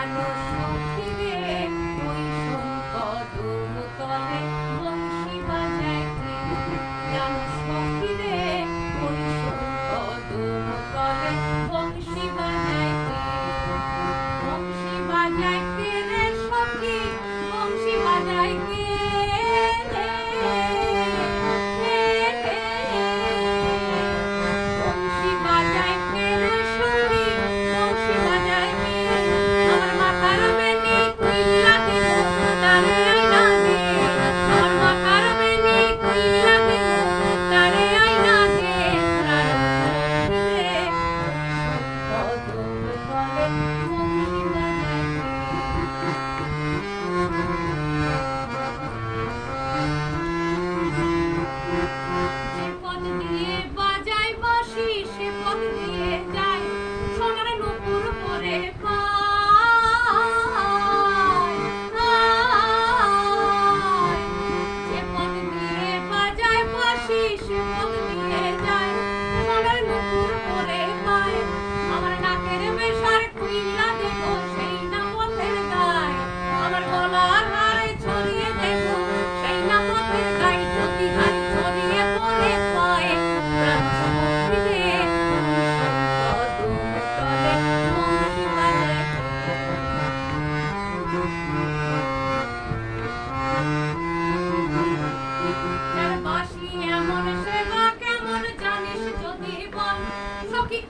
মানুষ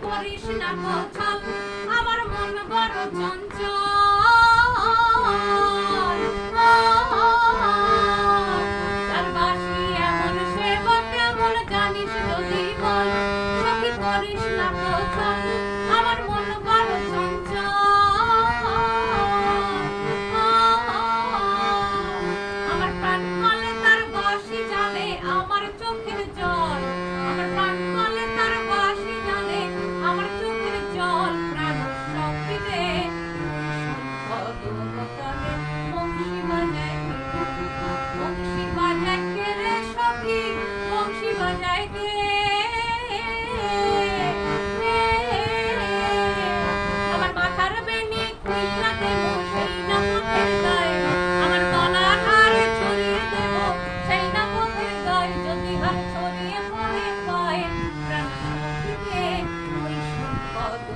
করিস না পছল আমার মন বড় চঞ্চল। তার বাসি এমন সে বটে এমন জানিস নদী বল, সখী করিস না পছল